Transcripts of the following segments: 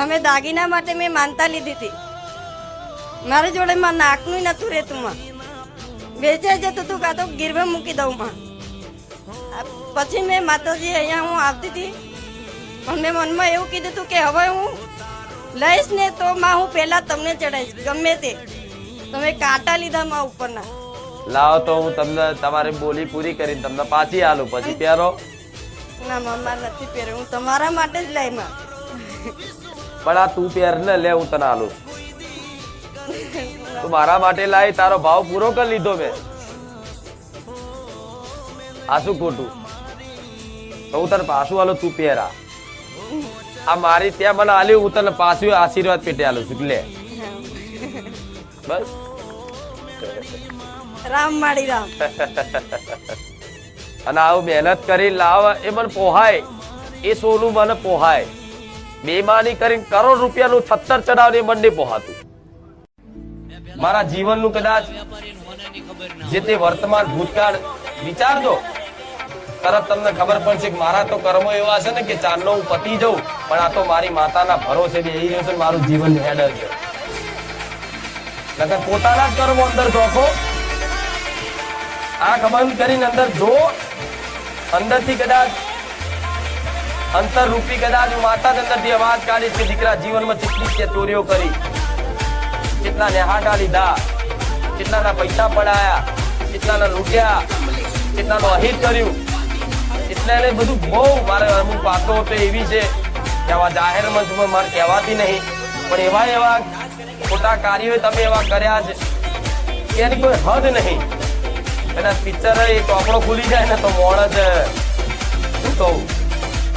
અમે દાગીના માટે મેં માનતા લીધી હતી. મારી જોડે માં નાકનું નતું રહેતું માં. વેચાઈ જતું તું કાં તો ગીરવે મૂકી દઉં માં. પછી મેં માતાજી અહીંયા હું આવતી હતી. પણ મેં મનમાં એવું કીધું હતું કે હવે હું લઈશ ને તો માં હું પહેલાં તમને ચડાવીશ ગમે તે. તમે કાંટા લીધા માં ઉપરના. લાવો તો હું તમને તમારી બોલી પૂરી કરીને તમને પાછી આલું. પછી પહેરો. ના મમ્મા નથી પહેર્યું. હું તમારા માટે જ લઈ માં. પણ આ તું પહેર ને લે હું તને આલું તું મારા માટે લાવી તારો ભાવ પૂરો કરી લીધો મેં. આ શું ખોટું? તો હું તને પાછું આલું તું પહેરા આ મારી ત્યાં મને આલ્યું હું તને પાછું આશીર્વાદ પેટે આલું છું લે. બસ. રામ માડી રામ. અને આવું મહેનત કરી લાવ એ મને પોહાય. એ સોનું મને પોહાય. બેમાની કરીને કરોડ રૂપિયાનું છત્તર ચડાવની મંડી નહીં મારા જીવનનું કદાચ જે તે વર્તમાન ભૂતકાળ વિચારજો, તરત તમને ખબર પડશે કે મારા તો કર્મો એવા છે ને કે ચાંદનો હું પતી જઉં, પણ આ તો મારી માતાના ભરોસે બેહી રહ્યો છે મારું જીવન હેડર છે. નકર પોતાના જ કર્મો અંદર જોખો આંખ બંધ કરીને અંદર જો, અંદરથી કદાચ અંતર રૂપી કદાચ હું માતા જ અંદરથી અવાજ કાઢીશ કે દીકરા જીવનમાં કેટલી કે ચોરીઓ કરી કેટલા નેહાટા લીધા કેટલાના પૈસા પડાયા કેટલાના લૂંટ્યા કેટલાનું અહિત કર્યું, એટલે એને બધું બહુ મારે અમુક વાતો તો એવી છે કે આવા જાહેર મંચમાં મારે કહેવાતી નહીં. પણ એવા એવા ખોટા કાર્યો તમે એવા કર્યા છે એની કોઈ હદ નહીં. એના પિક્ચર એ ચોપડો ખુલી જાય ને તો મોડ જ. શું કહું?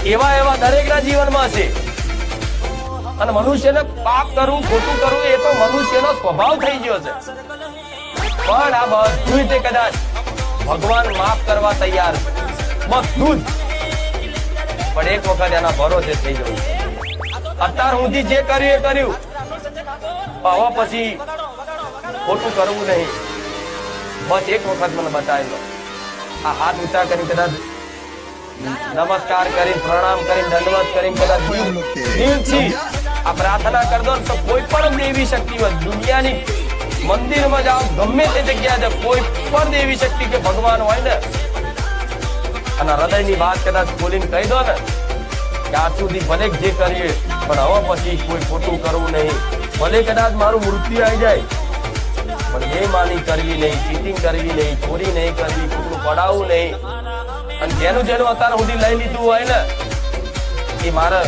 એવા એવા દરેકના જીવનમાં છે અને મનુષ્યને પાપ કરવું ખોટું કરવું એ તો મનુષ્યનો સ્વભાવ થઈ ગયો છે. પણ આ બધું તે કદાચ ભગવાન માફ કરવા તૈયાર બધું પણ એક વખત એના ભરોસે થઈ જવું અત્યાર સુધી જે કર્યું એ કર્યું. હવે પછી ખોટું કરવું નહીં. બસ એક વખત મને બતાવી આ હાથ ઊંચા કરી કદાચ નમસ્કાર કરી, પ્રણામ કરી દંડવત કરી, બધા દિલથી આ પ્રાર્થના કરી તો કોઈ પણ દેવી શક્તિ દુનિયાની મંદિરમાં જાઓ, ગમે તે જગ્યા જાઓ, કોઈ પણ દેવી શક્તિ કે ભગવાન હોય ને. અને હૃદયની વાત કદાચ બોલીને કહી દો ને કે આજ સુધી ભલે જે કરીએ, પણ હવે પછી કોઈ ખોટું કરવું નહીં. ભલે કદાચ મારું મૃત્યુ આવી જાય, પણ એ માની કરવી નહીં ચીટિંગ કરવી નહીં, ચોરી નહીં કરવી, ખોટું પડાવવું નહીં. અને જેનું જેનું અત્યાર સુધી લઈ લીધું હોય ને, એ મારે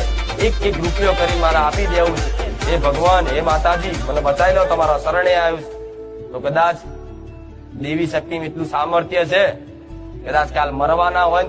એક એક રૂપિયો કરી મારે આપી દેવું છે. એ ભગવાન એ માતાજી, મને બતાવી લો તમારા શરણે આવ્યું છે. તો કદાચ દેવી શક્તિ એટલું સામર્થ્ય છે, કદાચ કાલ મરવાના હોય